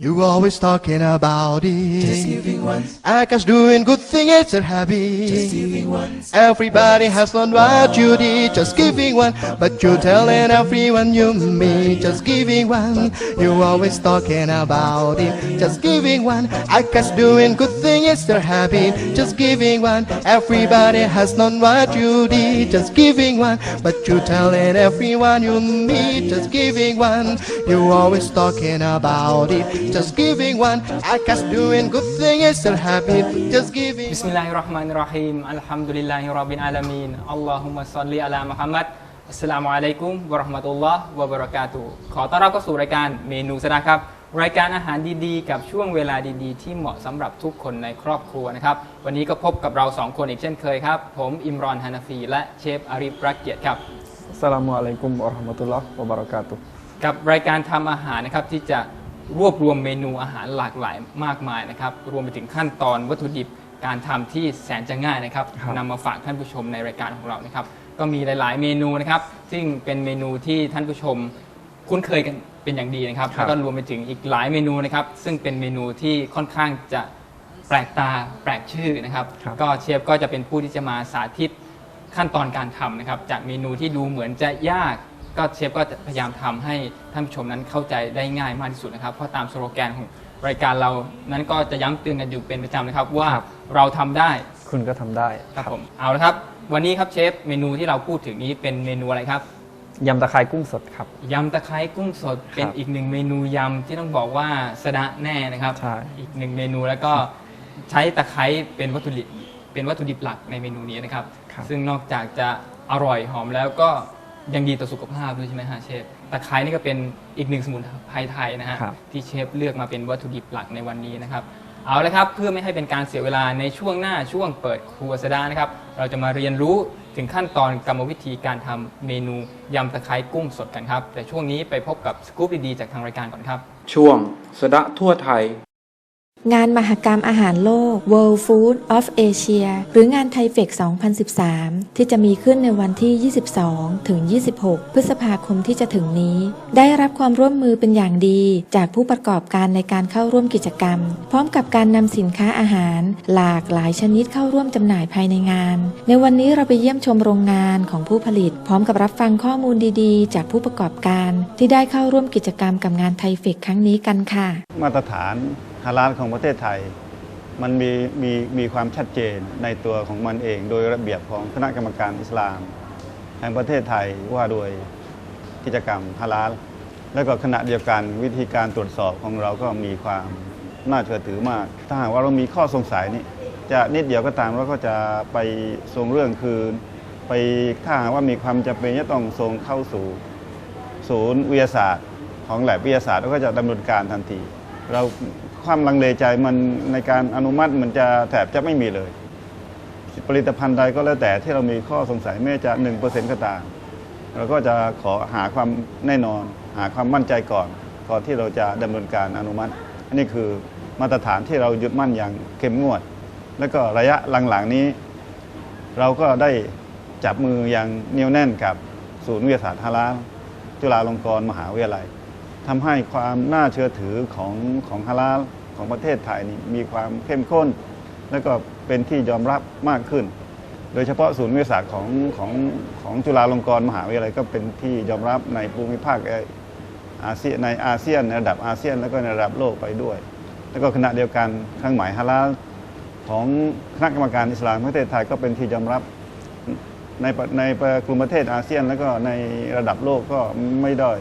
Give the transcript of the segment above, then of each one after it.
You always talking about it. just giving one, I guess doing good thing is a habit. just giving one, Everybody has learned what you did, just giving one. But you telling everyone you meet, just giving one. You always talking about it, just giving one. I guess doing good thing is their habit, just giving one. Everybody has known what you did, just giving one. But you telling everyone you meet, just giving one. You always talking about it, just giving one. I guess doing good thing is their habit, just giving. บิสมิลลาฮิรเราะห์มานิรเราะฮีมอัลฮัมดุลิลลาฮิร็อบบิลอาลามีนอัลลอฮุมะศ็อลลิอะลามุฮัมมัดอัสสลามุอะลัยกุมวะเราะห์มะตุลลอฮ์วะบะเราะกาตุฮ์ขอต้อนรับเข้าสู่รายการเมนูสนะครับ รายการอาหารดีๆ กับช่วงเวลาดีๆ ที่เหมาะสำหรับทุกคนในครอบครัวนะครับ วันนี้ก็พบกับเราสองคนอีกเช่นเคยครับ ผมอิมรอนฮานาฟี และเชฟอาริฟรักเกียรติครับ Assalamualaikum warahmatullahi wabarakatuh. กับรายการทำอาหารนะครับที่จะ รวบรวมเมนูอาหารหลากหลายมากมายนะครับ รวมไปถึงขั้นตอนวัตถุดิบการทำที่แสนจะง่ายนะครับครับ นำมาฝากท่านผู้ชมในรายการของเรานะครับ ก็มีหลาย ๆ เมนูนะครับ ซึ่งเป็นเมนูที่ท่านผู้ชมคุ้นเคยกันเป็นอย่างดีนะครับ ครับแล้วก็รวมไปถึงอีกหลายเมนูนะครับ ซึ่งเป็นเมนูที่ค่อนข้างจะแปลกตาแปลกชื่อนะครับ ครับ ก็เชฟก็จะเป็นผู้ที่จะมาสาธิตขั้นตอนการทำนะครับ จากเมนูที่ดูเหมือนจะยาก ก็เชฟก็จะพยายามทำให้ท่านผู้ชมนั้นเข้าใจได้ง่ายมากที่สุดนะครับ เพราะตามสโลแกนของรายการเรานั้นก็จะย้ำเตือนกันอยู่เป็นประจำนะครับ ว่าครับเราทำได้คุณก็ทำได้ครับผมเอาละครับ วันนี้ครับเชฟเมนูที่เราพูดถึงนี้เป็นเมนูอะไรครับยำตะไคร้กุ้งสดครับยำตะไคร้กุ้งสดเป็นอีกหนึ่งเมนูยำที่ต้องบอกว่าสะดะแน่นะครับใช่อีกหนึ่งเมนูแล้วก็ใช้ตะไคร้เป็นวัตถุดิบเป็นวัตถุดิบหลักในเมนูนี้นะครับครับซึ่งนอกจากจะอร่อยหอมแล้วก็ ยังดีต่อสุขภาพด้วยใช่ไหมฮะเชฟตะไคร้นี่ก็เป็นอีกหนึ่งสมุนไพรไทยนะฮะครับ ที่เชฟเลือกมาเป็นวัตถุดิบหลักในวันนี้นะครับ เอาละครับเพื่อไม่ให้เป็นการเสียเวลาในช่วงหน้าช่วงเปิดครัวสดานะครับ เราจะมาเรียนรู้ถึงขั้นตอนกรรมวิธีการทำเมนูยำตะไคร้กุ้งสดกันครับ แต่ช่วงนี้ไปพบกับสกู๊ปดีๆจากทางรายการก่อนครับ ช่วงสดะทั่วไทย งานมหกรรมอาหารโลก World Food of Asia หรืองานไทเฟก 2013 ที่จะมีขึ้นในวันที่ 22 ถึง 26 พฤษภาคมที่จะถึงนี้ ได้รับความร่วมมือเป็นอย่างดีจากผู้ประกอบการในการเข้าร่วมกิจกรรม พร้อมกับการนำสินค้าอาหาร หลากหลายชนิดเข้าร่วมจำหน่ายภายในงาน ในวันนี้เราไปเยี่ยมชมโรงงานของผู้ผลิต พร้อมกับรับฟังข้อมูลดีๆ จากผู้ประกอบการ ที่ได้เข้าร่วมกิจกรรมกับงานไทเฟกครั้งนี้กันค่ะ มาตรฐาน ฮาลาลของประเทศไทย มันมีมีมีความชัดเจนในตัวของมันเอง โดยระเบียบของคณะกรรมการอิสลาม แห่งประเทศไทยว่าโดยกิจกรรมฮาลาลแล้วก็ขณะเดียวกันวิธีการตรวจสอบของเราก็มีความน่าเชื่อถือมาก ถ้าหากว่าเรามีข้อสงสัยนี่จะนิดเดียวก็ตามเราก็จะไปส่งเรื่องคืน ไปถ้าหากว่ามีความจำเป็นจะต้องส่งเข้าสู่ศูนย์วิทยาศาสตร์ ของแหลบวิทยาศาสตร์แล้วก็จะดำเนินการทันที เรา ความลังเลใจมันในการอนุมัติมันจะแทบจะไม่มีเลย ผลิตภัณฑ์ใดก็แล้วแต่ที่เรามีข้อสงสัยแม้จะ1%ก็ตามเราก็จะขอหาความแน่นอน หาความมั่นใจก่อนก่อนที่เราจะดำเนินการอนุมัติ อันนี้คือมาตรฐานที่เรายึดมั่นอย่างเข้มงวด แล้วก็ระยะหลังๆนี้ เราก็ได้จับมืออย่างเนียวแน่นกับศูนย์วิทยาศาสตร์ฮาลาจุฬาลงกรณ์มหาวิทยาลัย ทำให้ความน่าเชื่อถือของของฮาลาลของประเทศไทยนี่มีความเข้มข้น และก็เป็นที่ยอมรับมากขึ้น โดยเฉพาะศูนย์วิทยาศาสตร์ของของของจุฬาลงกรณ์มหาวิทยาลัยก็เป็นที่ยอมรับในภูมิภาคอาเซียนในอาเซียนในระดับอาเซียนแล้วก็ในระดับโลกไปด้วย แล้วก็ขณะเดียวกันเครื่องหมายฮาลาลของคณะกรรมการอิสลามประเทศไทยก็เป็นที่ยอมรับในในกลุ่มประเทศอาเซียน แล้วก็ในระดับโลกก็ไม่ได้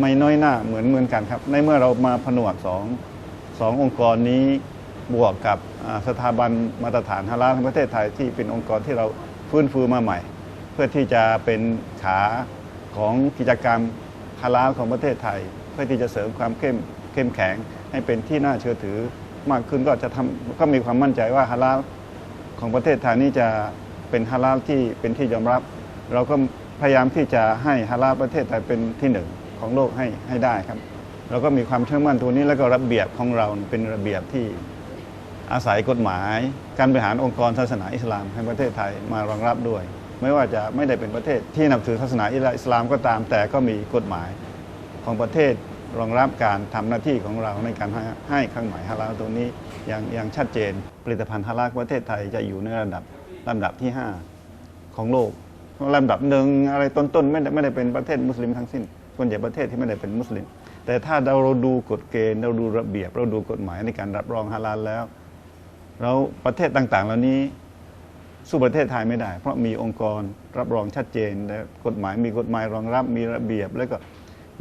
ไม่น้อยหน้าเหมือนเหมือนกันครับ ในเมื่อเรามาผนวกสองสององค์กรนี้บวกกับสถาบันมาตรฐานฮาลาลของประเทศไทยที่เป็นองค์กรที่เราฟื้นฟูมาใหม่ เพื่อที่จะเป็นขาของกิจกรรมฮาลาลของประเทศไทย เพื่อที่จะเสริมความเข้มเข้มแข็งให้เป็นที่น่าเชื่อถือมากขึ้นก็จะทำก็มีความมั่นใจว่าฮาลาลของประเทศไทยนี่จะเป็นฮาลาลที่เป็นที่ยอมรับ เราก็พยายามที่จะให้ฮาลาลประเทศไทยเป็นที่หนึ่ง ของโลกให้ให้ได้ครับ เราก็มีความเชื่อมั่นตัวนี้แล้วก็ระเบียบของเราเป็นระเบียบที่อาศัยกฎหมาย การบริหารองค์กรศาสนาอิสลามแห่งประเทศไทยมารองรับด้วย ไม่ว่าจะไม่ได้เป็นประเทศที่นับถือศาสนาอิสลามก็ตาม แต่ก็มีกฎหมายของประเทศรองรับการทำหน้าที่ของเราในการให้ให้เครื่องหมายฮาลาลตัวนี้อย่างอย่างชัดเจน ผลิตภัณฑ์ฮาลาลประเทศไทยจะอยู่ในระดับลำดับที่ 5 ของโลกลำดับหนึ่งอะไรต้นๆไม่ได้ไม่ได้เป็นประเทศมุสลิมทั้งสิ้น ส่วนใหญ่ประเทศที่ไม่ได้เป็นมุสลิม แต่ถ้าเราดูกฎเกณฑ์เราดูระเบียบ เราดูกฎหมายในการรับรองฮาลาลแล้วเราประเทศต่างๆ เหล่านี้สู้ประเทศไทยไม่ได้ เพราะมีองค์กรรับรองชัดเจนและกฎหมายมีกฎหมายรองรับมีระเบียบ แล้วก็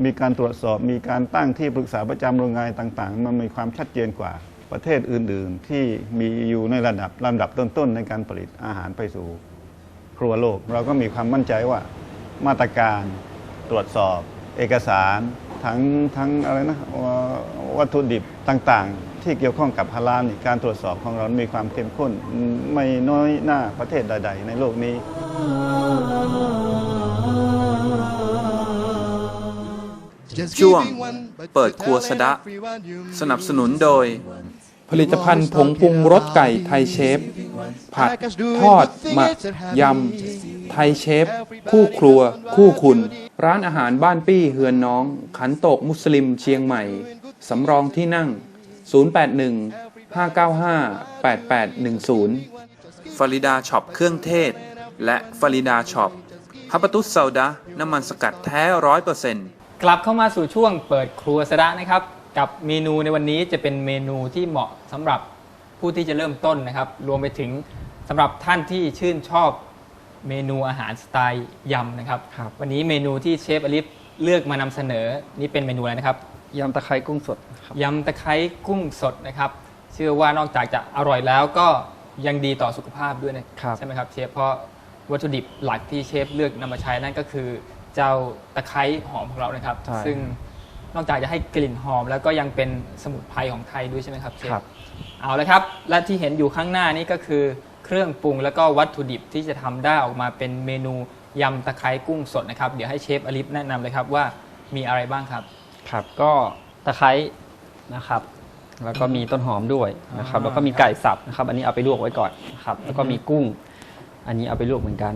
มีการตรวจสอบมีการตั้งที่ปรึกษาประจำโรงงานต่าง ๆ มันมีความชัดเจนกว่าประเทศอื่น ๆ ที่มีอยู่ในระดับลำดับต้น ๆ ในการผลิตอาหารไปสู่ครัวโลก เราก็มีความมั่นใจว่ามาตรการตรวจสอบ เอกสารทั้งทั้งอะไรนะวัตถุดิบต่างๆ ที่เกี่ยวข้องกับฮาลาลนี่การตรวจสอบของเรา มีความเข้มข้น ไม่น้อยหน้าประเทศใด ๆ ในโลกนี้ Just ช่วง giving one, but เปิด you're ครัวสะดะ telling everyone you สนับสนุนโดย ผลิตภัณฑ์ผงปรุงรสไก่ไทยเชฟ ผัด ทอด หมัก ยำ ไทยเชฟ คู่ครัว คู่คุณ ร้านอาหารบ้านปี้เฮือนน้อง ขันโตกมุสลิมเชียงใหม่ สำรองที่นั่ง 081 595 8810 ฟาริดาช็อปเครื่องเทศ และฟาริดาช็อปฮับปะตุสซาดะน้ำมันสกัดแท้ร้อยเปอร์เซ็นต์กลับเข้ามาสู่ช่วงเปิดครัวสะดะนะครับ กับเมนูในวันนี้จะเป็นเมนูที่เหมาะสำหรับผู้ที่จะเริ่มต้นนะครับ รวมไปถึงสำหรับท่านที่ชื่นชอบ เมนูอาหารสไตล์ยำนะครับ ครับวันนี้เมนูที่เชฟอลิฟเลือกมานำเสนอนี่เป็นเมนูอะไรนะครับยำตะไคร้กุ้งสดครับ ยำตะไคร้กุ้งสดนะครับ เชื่อว่านอกจากจะอร่อยแล้วก็ยังดีต่อสุขภาพด้วยนะครับ ใช่ไหมครับเชฟเพราะวัตถุดิบหลักที่เชฟเลือกนำมาใช้นั่นก็คือ เจ้าตะไคร้หอมของเรานะครับ ใช่ ซึ่งนอกจากจะให้กลิ่นหอม แล้วก็ยังเป็นสมุนไพรของไทยด้วยใช่ไหมครับเชฟ ครับ เอาเลยครับ และที่เห็นอยู่ข้างหน้านี้ก็คือ เครื่องปรุงแล้วก็วัตถุดิบที่จะทำได้ออกมาเป็นเมนูยำตะไคร้กุ้งสดนะครับ เดี๋ยวให้เชฟอลิฟแนะนำเลยครับว่ามีอะไรบ้างครับ ครับก็ตะไคร้นะครับ แล้วก็มีต้นหอมด้วยนะครับอ่าแล้วก็มีไก่สับนะครับ อันนี้เอาไปลวกไว้ก่อนนะครับ แล้วก็มีกุ้ง อันนี้เอาไปลวกเหมือนกัน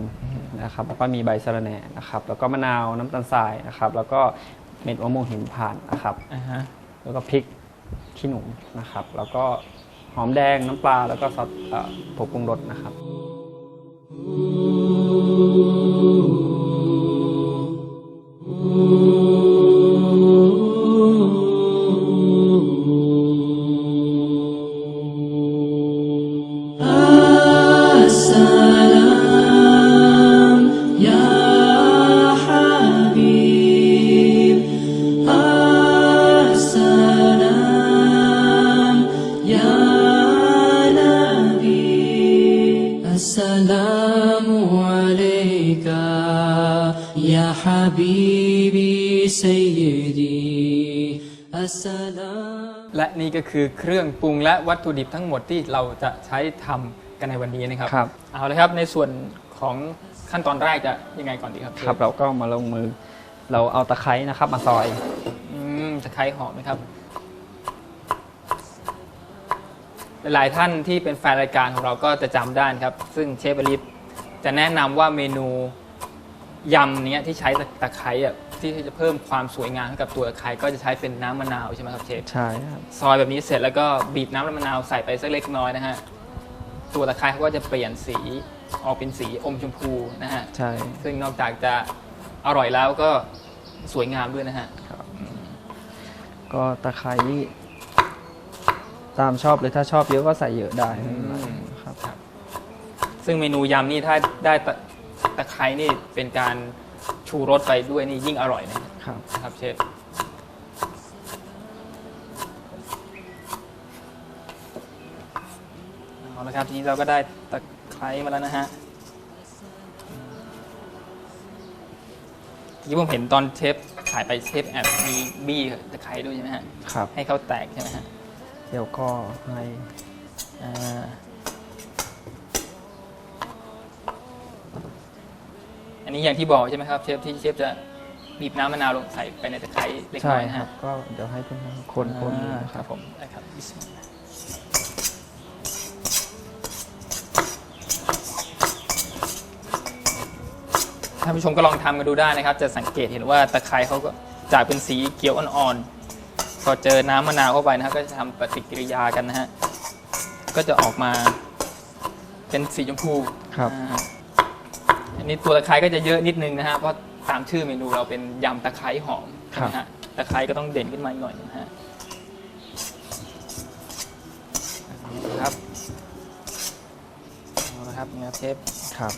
นะครับ แล้วก็มีใบสะระแหน่นะครับ แล้วก็มะนาวน้ำตาลทรายนะครับ แล้วก็เม็ดมะม่วงหิมพานต์นะครับอ่าฮะแล้วก็พริกขี้หนูนะครับ แล้วก็ หอมแดงน้ำปลาแล้วก็ซอสผงปรุงรสนะครับ awesome. ก็คือเครื่องปรุงและวัตถุดิบทั้งหมดที่เราจะใช้ทำกันในวันนี้นะครับ ครับ เอาเลยครับในส่วนของขั้นตอนแรกจะยังไงก่อนดีครับครับ เราก็มาลงมือ เราเอาตะไคร้นะครับ มาซอยอืมตะไคร้หอมนะครับ หลายๆท่านที่เป็นแฟนรายการของเราก็จะจำได้นะครับ ซึ่งเชฟอลิฟจะแนะนำว่าเมนูยำเนี้ยที่ใช้ตะไคร้อะ ที่จะเพิ่มความสวยงามให้กับตัวตะไคร้ก็จะใช้เป็นน้ำมะนาวใช่ไหมครับเชฟใช่ครับ ซอยแบบนี้เสร็จแล้วก็บีบน้ำมะนาวใส่ไปสักเล็กน้อยนะฮะตัวตะไคร้เขาก็จะเปลี่ยนสีออกเป็นสีอมชมพูนะฮะใช่ ซึ่งนอกจากจะอร่อยแล้วก็สวยงามด้วยนะฮะก็ตะไคร้ตามชอบเลยถ้าชอบเยอะก็ใส่เยอะได้อืมครับ ซึ่งเมนูยำนี่ถ้าได้ตะตะไคร้นี่เป็นการ ชูรสไปด้วยนี่ยิ่งอร่อยนะครับครับเชฟเอาละครับทีนี้เราก็ได้ตะไคร้มาแล้วนะฮะเมื่อกี้ผมเห็นตอนเชฟขายไปเชฟแอบมีบี้ตะไคร้ด้วยใช่ไหมฮะครับ ให้เขาแตกใช่ไหมฮะเดี๋ยวก็ให้อ่า นนี้อย่างที่บอกใช่ไหมครับเชฟที่เชฟจะบีบน้ำมะนาวลงใส่ไปในตะไคร้เล็กใช่น้อยนะครัฮะบก็เดี๋ยวให้เพื่อนๆคนคนอ่านะคครัรับบผมได้ครับบิสมิลลาห์ท่านผู้ชมก็ลองทำกันดูได้นะครับ จะสังเกตเห็นว่าตะไคร้เขาก็จากเป็นสีเขียวอ่อนๆพอเจอน้ำมะนาวเข้าไปนะครับก็จะทำปฏิกิริยากันนะฮะก็จะออกมาเป็นสีชมพูครับ อ่า อันนี้ตัวตะไคร้ก็จะเยอะนิดนึงนะฮะเพราะตามชื่อเมนูเราเป็นยำตะไคร้หอมใช่ไหมฮะตะไคร้ก็ต้องเด่นขึ้นมาอีกหน่อยนะฮะครับเอาละครับนี่ครับเชฟครับ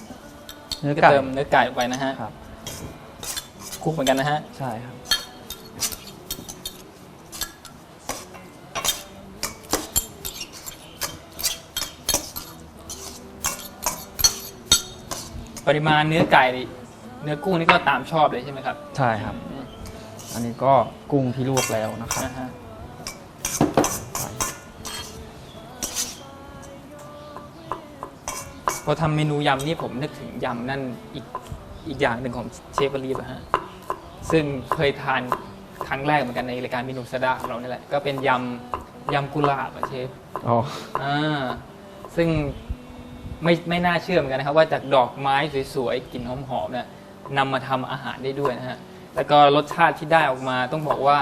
เนื้อก็ไก่เติมเนื้อไก่ลงไปนะฮะครับคลุกเหมือนกันนะฮะ ใช่ครับ ปริมาณเนื้อไก่เนื้อกุ้งนี่ก็ตามชอบเลยใช่ไหมครับใช่ครับอันนี้ก็กุ้งที่ลวกแล้วนะครับ นะฮะพอทำเมนูยำนี่ผมนึกถึงยำนั่นอีกอีกอย่างหนึ่งของเชฟวลีฟอะฮะซึ่งเคยทานครั้งแรกเหมือนกันในรายการเมนูสดาของเรานี่แหละก็เป็นยำยำกุหลาบอะเชฟ อ๋อ อ่าซึ่ง ไม่ไม่น่าเชื่อเหมือนกันนะครับ ว่าจากดอกไม้สวยๆกลิ่นหอมๆเนี่ยนำมาทำอาหารได้ด้วยนะฮะแล้วก็รสชาติที่ได้ออกมาต้องบอกว่า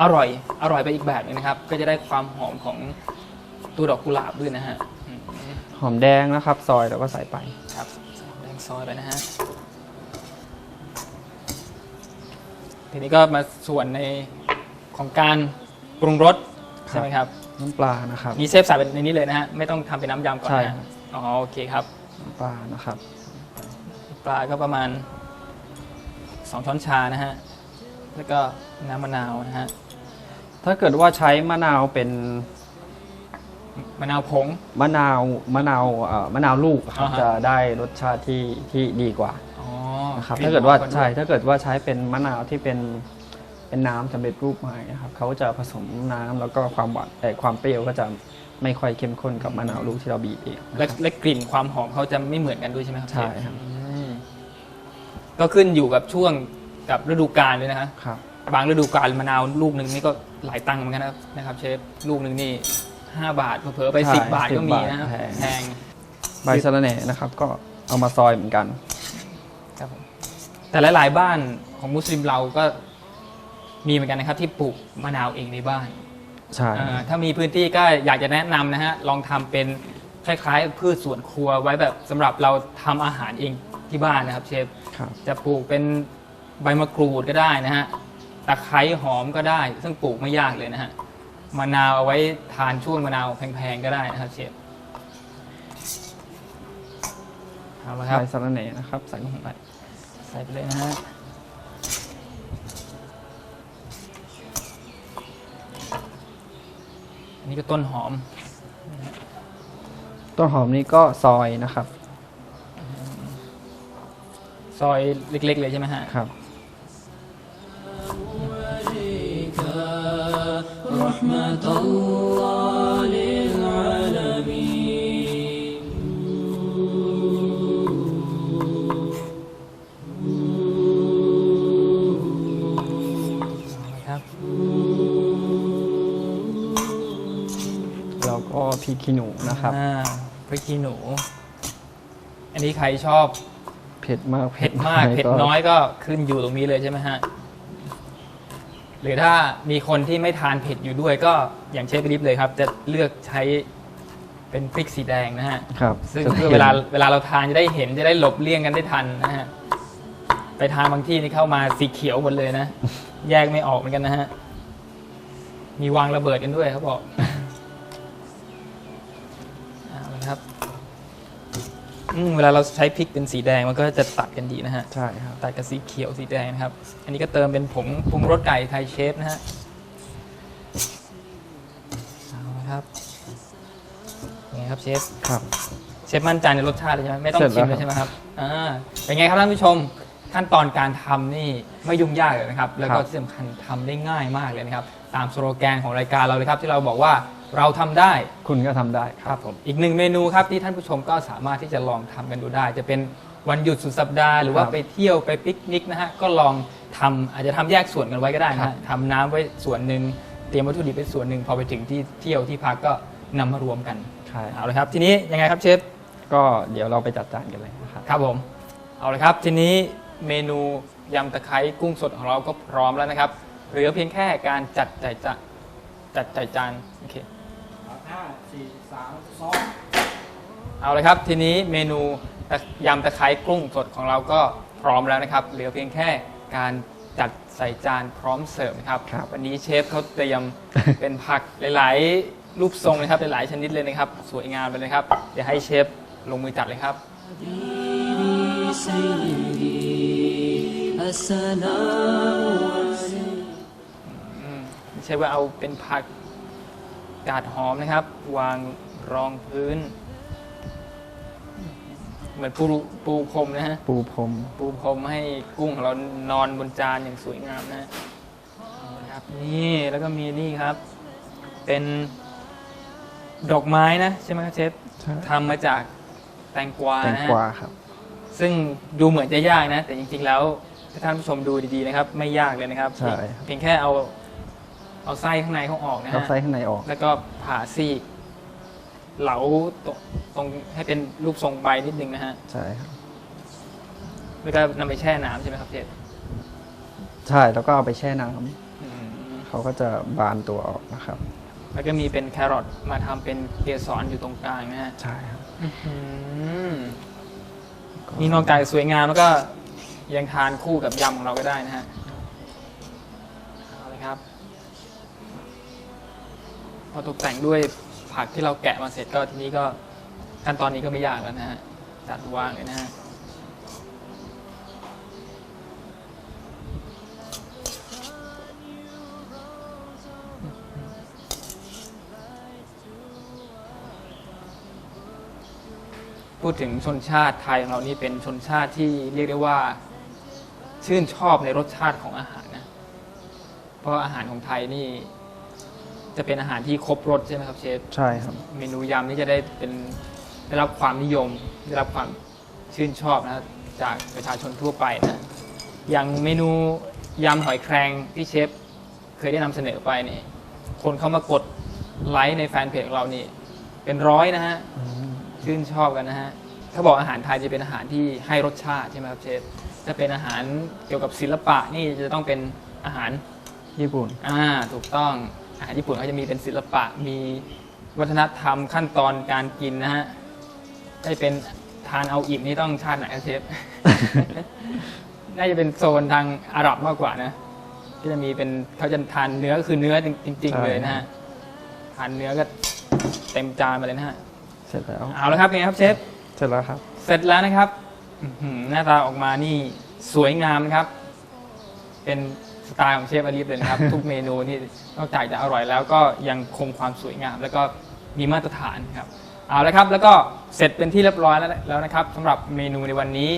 อร่อยอร่อยไปอีกแบบหนึงนะครับ ก็จะได้ความหอมของตัวดอกกุหลาบด้วยนะฮะอืมหอมแดงนะครับ ซอยแล้วก็ใส่ไป ครับแดงซอยไปนะฮะทีนี้ก็มาส่วนในของการปรุงรสใช่ไหมครับ น้ำปลานะครับมีเซฟใส่ไปในนี้เลยนะฮะไม่ต้องทำเป็นน้ำยำก่อนใช่นะครัฮะบ อ๋อโอเคครับน้ำปลานะครับ ปลาก็ประมาณ 2 ช้อนชานะฮะ แล้วก็น้ำมะนาวนะฮะ ถ้าเกิดว่าใช้มะนาวเป็นมะนาวผง มะนาวมะนาวเอ่อมะนาวลูกครับอ่าฮะ จะได้รสชาติที่ที่ดีกว่าอ๋อนะครับลิ่นถ้าเกิดว่าหอมใช่ถ้าเกิดว่าใช้เป็นมะนาวที่เป็นเป็นน้ำสำเร็จรูปมานะครับเขาจะผสมน้ำแล้วก็ความหวานแต่ความเปรี้ยวก็จะ ไม่ค่อยเข้มข้นกับมะนาวลูกที่เราบีบเองนะและครับและกลิ่นความหอมเขาจะไม่เหมือนกันด้วยใช่ไหมครับใช่ครับอืมก็ขึ้นอยู่กับช่วงกับฤดูกาลด้วยนะฮะครับ บางฤดูกาลมะนาวลูกหนึ่งนี่ก็หลายตังค์เหมือนกันนะครับนะครับ เชฟลูกหนึ่งนี่ห้าบาทเผลอๆไปใช่สิบบาทก็มี10นะครับบาทแพง แพงใบสะระแหน่นะครับ ก็เอามาซอยเหมือนกัน ครับผมแต่หลายๆบ้านของมุสลิมเราก็มีเหมือนกันนะครับ ที่ปลูกมะนาวเองในบ้าน ใช่อ่าถ้ามีพื้นที่ก็อยากจะแนะนำนะฮะ ลองทำเป็นคล้ายๆพืชสวนครัวไว้แบบสำหรับเราทำอาหารเองที่บ้านนะครับเชฟ ครับ จะปลูกเป็นใบมะกรูดก็ได้นะฮะ ตะไคร้หอมก็ได้ ซึ่งปลูกไม่ยากเลยนะฮะ มะนาวเอาไว้ทานช่วงมะนาวแพงๆก็ได้นะครับเชฟเอาละครับใบสะระแหน่นะครับ ใส่ลงไป ใส่ไปเลยนะฮะ นนี้ก็ต้นหอม ต้นหอมนี้ก็ซอยนะครับ ซอยเล็ก ๆ เลยใช่ไหมฮะ ครับ رحمة الله ริกขี้หนูนะครับอ่าพริกขี้หนู อันนี้ใครชอบเผ็ดมากเผ็ดมากเผ็ดน้อยก็ขึ้นอยู่ตรงนี้เลยใช่ไหมฮะหรือถ้ามีคนที่ไม่ทานเผ็ดอยู่ด้วยก็อย่างเชฟลิฟเลยครับ จะเลือกใช้เป็นพริกสีแดงนะฮะครับซึ่งจะเพื่อห็นเวลาเวลาเราทานจะได้เห็นจะได้หลบเลี่ยงกันได้ทันนะฮะไปทานบางที่นี่เข้ามาสีเขียวหมดเลยนะ แยกไม่ออกเหมือนกันนะฮะมีวางระเบิดกันด้วยเขาบอก อืมเวลาเราใช้พริกเป็นสีแดงมันก็จะตัดกันดีนะฮะ ใช่ครับ ตัดกับสีเขียวสีแดงนะครับ อันนี้ก็เติมเป็นผงปรุงรสไก่ไทยเชฟนะฮะเอาละครับไงครับเชฟ ครับ เชฟมั่นใจในรสชาติเลยใช่ไหมไม่ต้องเสร็จชิมแล้เลวยครับใช่ไหมครับ อ่า เป็นไงครับท่านผู้ชม ขั้นตอนการทำนี่ไม่ยุ่งยากเลยนะครับ แล้วก็ที่สำคัญทำได้ง่ายมากเลยนะครับ ตามสโลแกนของรายการเราเลยครับที่เราบอกว่า เราทำได้คุณก็ทำได้คครับรับ ผมอีกหนึ่งเมนูครับที่ท่านผู้ชมก็สามารถที่จะลองทำกันดูได้ จะเป็นวันหยุดสุดสัปดาห์หรือว่าครับไปเที่ยวไปปิกนิกนะฮะก็ลองทำอาจจะทำแยกส่วนกันไว้ก็ได้นะครัฮะบ ทำน้ำไว้ส่วนหนึ่งเตรียมวัตถุดิบไว้ส่วนหนึ่งพอไปถึงที่เที่ยวที่พักก็นำมารวมกันใช่เอาเลยครับ ทีนี้ยังไงครับเชฟ ก็เดี๋ยวเราไปจัดจานกันเลยนะครับ ครับผมเอาละครับทีนี้เมนูยำตะไคร้กุ้งสดของเราก็พร้อมแล้วนะครับเหลือเพียงแค่การจัดใส่จานจัดใส่จานโอเค ห้าสี่สามสองเอาละครับ ทีนี้เมนูตะยำตะไคร้กุ้งสดของเราก็พร้อมแล้วนะครับ เหลือเพียงแค่การจัดใส่จานพร้อมเสิร์ฟนะครับ ครับ วันนี้เชฟเขาเตรียม เป็นผักหลาย ๆ รูปทรงนะครับหลายๆชนิดเลยนะครับ สวยงามไปเลยครับ เดี๋ยวให้เชฟลงมือจัดเลยครับ سيدي السلام عليك ไม่ใช่ว่าเอาเป็นผัก กาดหอมนะครับ วางรองพื้น เหมือนปูปูพรมนะฮะปูพรมปูพรมให้กุ้งของเรานอนบนจานอย่างสวยงามนะเอาละครับนี่แล้วก็มีนี่ครับ เป็นดอกไม้นะ ใช่ไหมครับเชฟใช่ทำมาจากแตงกวาแตงนะฮะ กวาครับ ซึ่งดูเหมือนจะยากนะ แต่จริงๆแล้วถ้าท่านผู้ชมดูดีๆนะครับ ไม่ยากเลยนะครับ ใช่ครับ เพียงแค่เอา เอาไส้ข้างในเขาออกนะเอาฮะไส้ข้างในออก แล้วก็ผ่าซีก เหลาตรงตรงให้เป็นรูปทรงใบนิดนึงนะฮะ ใช่ครับแล้วก็นำไปแช่น้ำใช่ไหมครับเชฟใช่แล้วก็เอาไปแช่น้ำอืมเขาก็จะบานตัวออกนะครับ แล้วก็มีเป็นแครอทมาทำเป็นเกสรอยู่ตรงกลางนะฮะใช่ครับอืมนี่นอกจากสวยงามแล้วก็ยังทานคู่กับยำของเราก็ได้นะฮะเอาเลยครับ พ อตกแต่งด้วยผักที่เราแกะมาเสร็จก็ทีนี้ก็ขั้นตอนนี้ก็ไม่ยากแล้วนะฮะจัดวางเลยนะฮะพูดถึงชนชาติไทยของเรานี่เป็นชนชาติที่เรียกได้ว่า ชื่นชอบในรสชาติของอาหารนะ เพราะอาหารของไทยนี่ จะเป็นอาหารที่ครบรสใช่ไหมครับเชฟใช่ครับ เมนูยำนี่จะได้เป็นได้รับความนิยม ได้รับความชื่นชอบนะจากประชาชนทั่วไปนะอย่างเมนูยำหอยแครงที่เชฟเคยได้นำเสนอไปนี่คนเข้ามากดไลค์ในแฟนเพจของเรานี่ เป็นร้อยนะฮะชื่นชอบกันนะฮะถ้าบอกอาหารไทยจะเป็นอาหารที่ให้รสชาติใช่ไหมครับเชฟถ้าเป็นอาหารเกี่ยวกับศิลปะนี่จะต้องเป็นอาหารญี่ปุ่น อ่า ถูกต้อง อาหารญี่ปุ่นเขาจะมีเป็นศิลปะมีวัฒนธรรมขั้นตอนการกินนะฮะถ้าเป็นทานเอาอิ่มนี่ต้องชาติไหนครับเชฟ น่าจะเป็นโซนทางอาหรับมากกว่านะก็จะมีเป็นเขาจะทานเนื้อก็คือเนื้อจริง ๆ เลยนะฮะทานเนื้อก็เต็มจานมาเลยนะฮะเสร็จแล้วเอาแล้วครับเป็นไงครับเชฟเสร็จแล้วครับ เสร็จแล้วนะครับอื้อหือหน้าตาออกมานี่สวยงามนะครับ เป็นสไตล์ของเชฟอาลีฟเลยนะครับ ทุกเมนูนี่นอกจากจะอร่อยแล้วก็ยังคงความสวยงาม แล้วก็มีมาตรฐานครับเอาละครับแล้วก็เสร็จเป็นที่เรียบร้อยแล้วแล้วนะครับสำหรับเมนูในวันนี้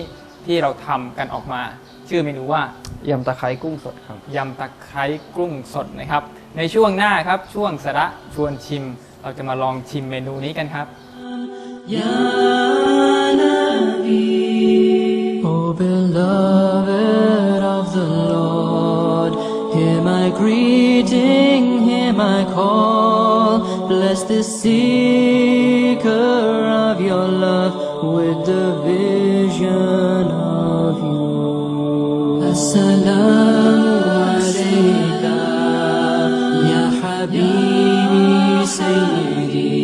ที่เราทำกันออกมา ชื่อเมนูว่ายำตะไคร้กุ้งสดครับ ยำตะไคร้กุ้งสดนะครับ ในช่วงหน้าครับช่วงสาระชวนชิม เราจะมาลองชิมเมนูนี้กันครับ Ya Nabi, O beloved greeting, him I call. Bless the seeker of your love with the vision of you. Assalamu alayka, ya habibi sayyidi.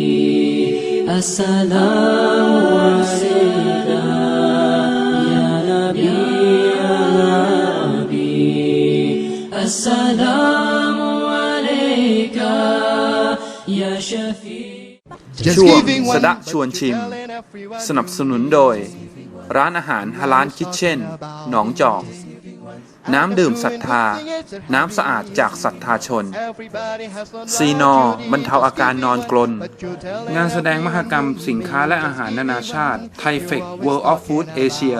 Assalamu alayka, ช่วง giving ส one ดะชวนชิม telling everyone สนับสนุนโดย ร้านอาหารฮาลานคิทเช่น หนองจอก น้ำดื่มศรัทธา น้ำสะอาดจากศรัทธาชน Everybody has learned ซีนอบรรเทาอาการนอนกลน but you tell งานแสดงมหกรรมสินค้าและอาหารนานาชาติไทเฟก World of Food Asia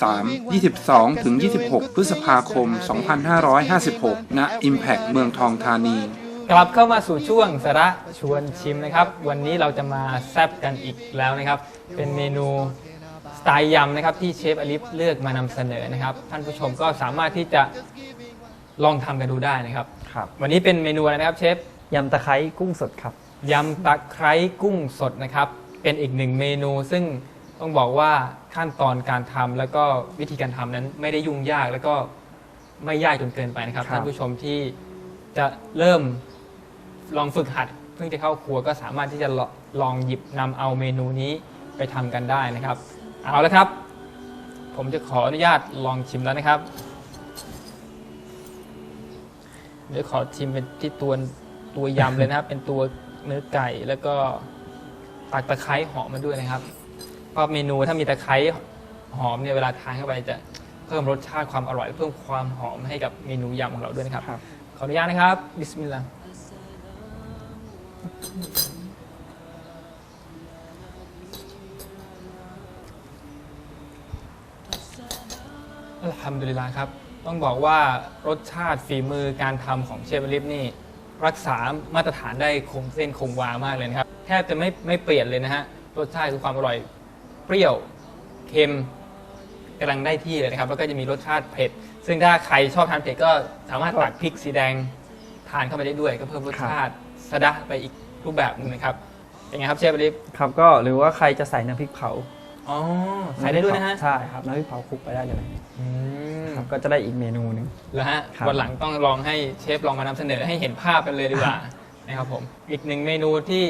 2013 22ถึง26 พฤษภาคม 2556 ณ Impact เมืองทองธานี กลับเข้ามาสู่ช่วงสาระชวนชิมนะครับ วันนี้เราจะมาแซบกันอีกแล้วนะครับ เป็นเมนูสไตล์ยำนะครับที่เชฟอลิฟเลือกมานำเสนอนะครับ ท่านผู้ชมก็สามารถที่จะลองทำกันดูได้นะครับ ครับวันนี้เป็นเมนูอะไรนะครับเชฟยำตะไคร้กุ้งสดครับ ยำตะไคร้กุ้งสดนะครับ เป็นอีกหนึ่งเมนูซึ่งต้องบอกว่าขั้นตอนการทำแล้วก็วิธีการทำนั้นไม่ได้ยุ่งยากแล้วก็ไม่ยากจนเกินไปนะครับ ครับ ท่านผู้ชมที่จะเริ่ม ลองฝึกหัดเพิ่งจะเข้าครัวก็สามารถที่จะลลองหยิบนำเอาเมนูนี้ไปทำกันได้นะครับ เอาละครับ ผมจะขออนุญาตลองชิมแล้วนะครับเดี๋ยวขอชิมเป็นที่ตัวตัวยำเลยนะครับ เป็นตัวเนื้อไก่แล้วก็ตักตะไคร้หอมมาด้วยนะครับเพราะเมนูถ้ามีตะไคร้หอมเนี่ยเวลาทานเข้าไปจะเพิ่มรสชาติความอร่อยและเพิ่มความหอมให้กับเมนูยำของเราด้วยนะครับครับขออนุญาตนะครับ บิสมิลลาห์ อัลฮัมดุลิลลาห์ครับ ต้องบอกว่ารสชาติฝีมือการทำของเชฟลิฟนี่ รักษามาตรฐานได้คงเส้นคงวามากเลยนะครับ แทบจะไม่ไม่เปลี่ยนเลยนะฮะ รสชาติคือความอร่อยเปรี้ยว เค็มกำลังได้ที่เลยนะครับ แล้วก็จะมีรสชาติเผ็ด ซึ่งถ้าใครชอบทานเผ็ดก็สามารถตักพริกสีแดง ทานเข้าไปได้ด้วย ก็เพิ่มรสชาติสะดะไปอีก รูปแบบหนึงนะครับเป็นไงครับเชฟลิฟครับก็หรือว่าใครจะใส่น้ำพริกเผาอ๋อใส่ได้ด้วยนะฮะใช่ครับน้ำพริกเผาคลุกไปได้เลยอืมครับก็จะได้อีกเมนูหนึ่งแล้วฮะครับ วันหลังต้องลองให้เชฟลองมานำเสนอให้เห็นภาพกันเลยดีกว่านะครับผมอีกหนึ่งเมนูที่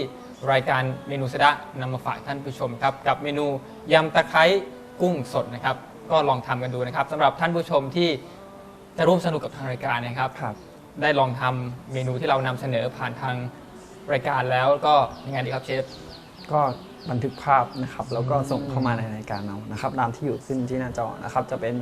รายการเมนูสะดะนำมาฝากท่านผู้ชมครับกับเมนูยำตะไคร้กุ้งสดนะครับ ก็ลองทำกันดูนะครับสำหรับท่านผู้ชมที่จะร่วมสนุกกับทางรายการนะครับ ครับ ได้ลองทำเมนูที่เรานำเสนอผ่านทาง รายการแล้วก็ยังไงดีครับเชฟ ก็บันทึกภาพนะครับ แล้วก็ส่งเข้ามาในรายการเรานะครับตามที่อยู่ขึ้นที่หน้าจอนะครับ จะเป็น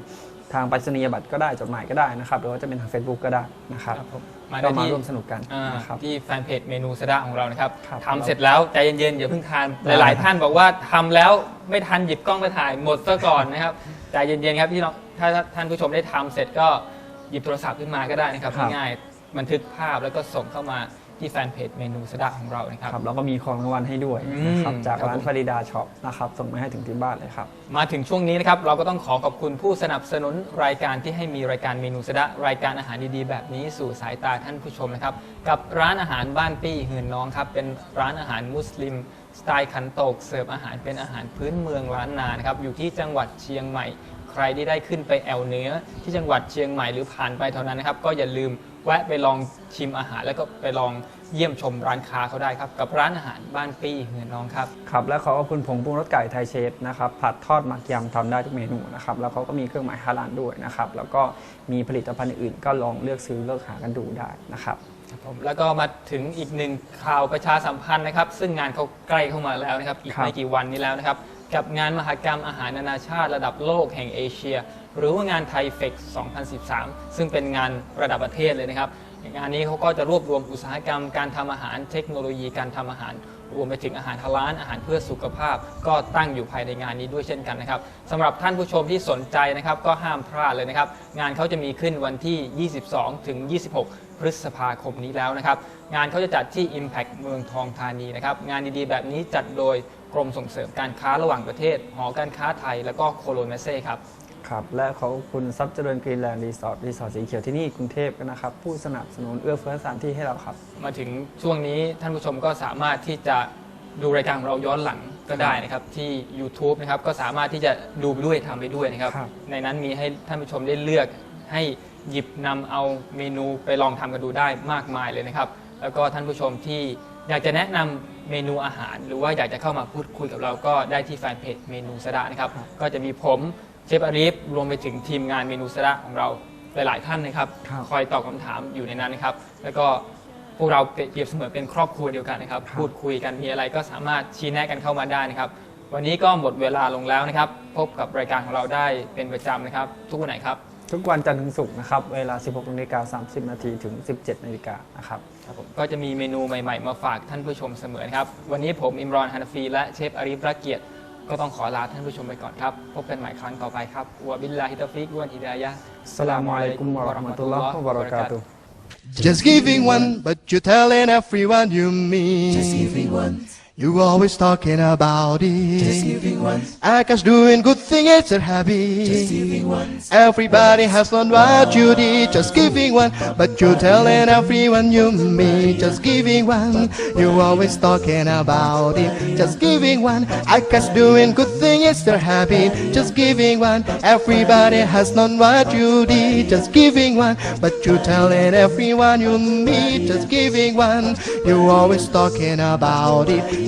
ทางไปรษณียบัตรก็ได้จดหมายก็ได้นะครับหรือว่าจะเป็นทาง Facebook ก็ได้นะครับครับผมมาก็ได้มาที่ ร่วมสนุกกันอ่านะครับ ที่แฟนเพจเมนูสะดะของเรานะครับครับทำเสร็จแล้วใจเย็นๆอย่าเพิ่งทานได้หลาย ๆ ท่านบอกว่าทำแล้วไม่ทันหยิบกล้องไปถ่ายหมดซะก่อนนะครับใจเย็นๆครับที่เราถ้าท่านผู้ชมได้ทำเสร็จก็หยิบโทรศัพท์ขึ้นมาก็ได้นะครับง่ายๆบันทึกภาพแล้วก็ส่งเข้ามา ที่แฟนเพจเมนูสะดะของเรานะครับ ครับแล้วก็มีของรางวัลให้ด้วยอืมนะครับจากครับร้าผนมฟาริดาช็อปนะครับส่งมาให้ถึงที่บ้านเลยครับ มาถึงช่วงนี้นะครับเราก็ต้องขอขอบคุณผู้สนับสนุนรายการที่ให้มีรายการเมนูสะดะรายการอาหารดีๆ แบบนี้สู่สายตาท่านผู้ชมนะครับ กับร้านอาหารบ้านปี้เฮือนน้องครับเป็นร้านอาหารมุสลิมสไตล์ขันโตกเสิร์ฟอาหารเป็นอาหารพื้นเมืองล้านนานะครับอยู่ที่จังหวัดเชียงใหม่ ใครที่ได้ขึ้นไปแอวเหนือที่จังหวัดเชียงใหม่หรือผ่านไปเท่านั้นนะครับก็อย่าลืม แวะไปลองชิมอาหาร แล้วก็ไปลองเยี่ยมชมร้านค้าเขาได้ครับ กับร้านอาหารบ้านปี้เฮือนน้องครับ ครับ และขอขอบคุณผงปรุงรสไก่ไทยเชฟนะครับผัดทอดหมักยำทำได้ทุกเมนูนะครับแล้วเขาก็มีเครื่องหมายฮาลาลด้วยนะครับแล้วก็มีผลิตภัณฑ์อื่นๆก็ลองเลือกซื้อเลือกหากันดูได้นะครับ ครับผมแล้วก็มาถึงอีกหนึ่งข่าวประชาสัมพันธ์นะครับ ซึ่งงานเขาใกล้เข้ามาแล้วนะครับ อีกครับ ไม่กี่วันนี้แล้วนะครับ กับงานมหกรรมอาหารนานาชาติระดับโลกแห่งเอเชีย หรือว่างานไทเฟก2013 ซึ่งเป็นงานระดับประเทศเลยนะครับ งานนี้เขาก็จะรวบรวมอุตสาหกรรมการทำอาหารเทคโนโลยีการทำอาหาร รวมไปถึงอาหารทาร้านอาหารเพื่อสุขภาพ ก็ตั้งอยู่ภายในงานนี้ด้วยเช่นกันนะครับสำหรับท่านผู้ชมที่สนใจนะครับก็ห้ามพลาดเลยนะครับ งานเขาจะมีขึ้นวันที่ 22 ถึง 26พฤษภาคมนี้แล้วนะครับ งานเขาจะจัดที่ Impact เมืองทองธานีนะครับ งานดีๆ แบบนี้จัดโดย กรมส่งเสริมการค้าระหว่างประเทศ หอการค้าไทย แล้วก็โคโลเมเซ่ครับ ครับ และขอบคุณซับเจริญกรีนแลนด์รีสอร์ทรีสอร์ทสีเขียวที่นี่กรุงเทพนะครับ ผู้สนับสนุนเอื้อเฟื้อสถานที่ให้เราครับ มาถึงช่วงนี้ท่านผู้ชมก็สามารถที่จะดูรายการของเราย้อนหลังก็ได้นะครับ ที่ YouTube นะครับก็สามารถที่จะดูไปด้วยทำไปด้วยนะครับ ครับ ในนั้นมีให้ท่านผู้ชมได้เลือก ให้หยิบนำเอาเมนูไปลองทำกันดูได้มากมายเลยนะครับ แล้วก็ท่านผู้ชมที่ อยากจะแนะนำเมนูอาหาร หรือว่าอยากจะเข้ามาพูดคุยกับเราก็ได้ที่แฟนเพจเมนูสะดะนะครับ ก็จะมีผมเชฟอารีฟรวมไปถึงทีมงานเมนูสะดะของเราหลาย ๆ ท่านนะครับครับคอยตอบคำถามอยู่ในนั้นนะครับ แล้วก็พวกเราเปรียบเสมือนเป็นครอบครัวเดียวกันนะครับครับ พูดคุยกันมีอะไรก็สามารถชี้แนะกันเข้ามาได้นะครับ วันนี้ก็หมดเวลาลงแล้วนะครับ พบกับรายการของเราได้เป็นประจำนะครับ ทุกวันไหนครับ ทุกวันจันทร์ถึงศุกร์นะครับ เวลา 16นาฬิกา30 นาทีถึง 17นาฬิกานะครับ ครับผมก็จะมีเมนูใหม่ๆ มาฝากท่านผู้ชมเสมอนะครับ วันนี้ผมอิมรอนฮานาฟี และเชฟอาริฟรักเกียรติ ก็ต้องขอลาท่านผู้ชมไปก่อนครับ พบกันใหม่ครั้งต่อไปครับวะบิลลาฮิตาฟิกวันฮิดายะห์อัสสลามุอะลัยกุมวะเราะห์มะตุลลอฮ์วะบะเราะกาตุฮ์ Just giving one, but you're telling everyone you meet. Just giving one. You always talking about it. Just giving once, I guess doing good thing it's a habit. just giving once, Everybody has done what you did, just giving one. But you telling everyone you meet. just giving one. You always talking about it, just giving one. I guess doing good thing is their habit, just giving one. Everybody has done what you did, just giving one. But you telling everyone you meet, just giving one. You always talking about it,